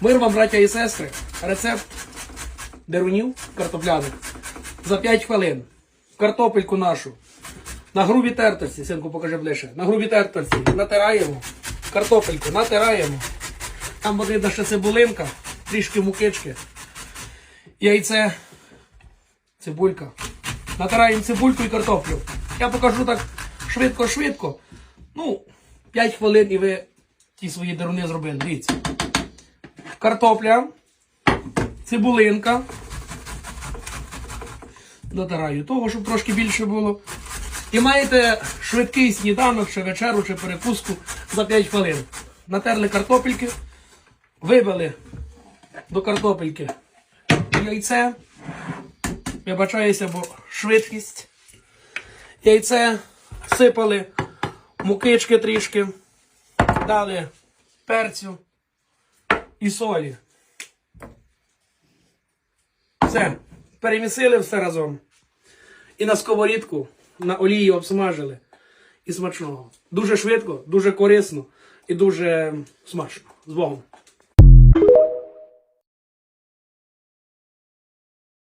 Мир вам, браття і сестри, рецепт дерунів картопляних за 5 хвилин. Картопельку нашу. На грубій тертості, синку, покажи ближче. На грубій тертості натираємо. Картопельку натираємо. Там потрібна ще цибулинка, трішки мукички, яйце, цибулька. Натираємо цибульку і картоплю. Я покажу так швидко-швидко. Ну, 5 хвилин і ви ті свої деруни зробили. Дивіться. Картопля, цибулинка. Натираю того, щоб трошки більше було. І маєте швидкий сніданок, чи вечеру, чи перекуску за 5 хвилин. Натерли картопельки, вибили до картопельки яйце. Вибачаюся, бо швидкість. Яйце сипали, мукички трішки, дали перцю і солі. Все. Перемісили все разом. І на сковорідку на олії обсмажили. І смачного. Дуже швидко, дуже корисно і дуже смачно. З Богом.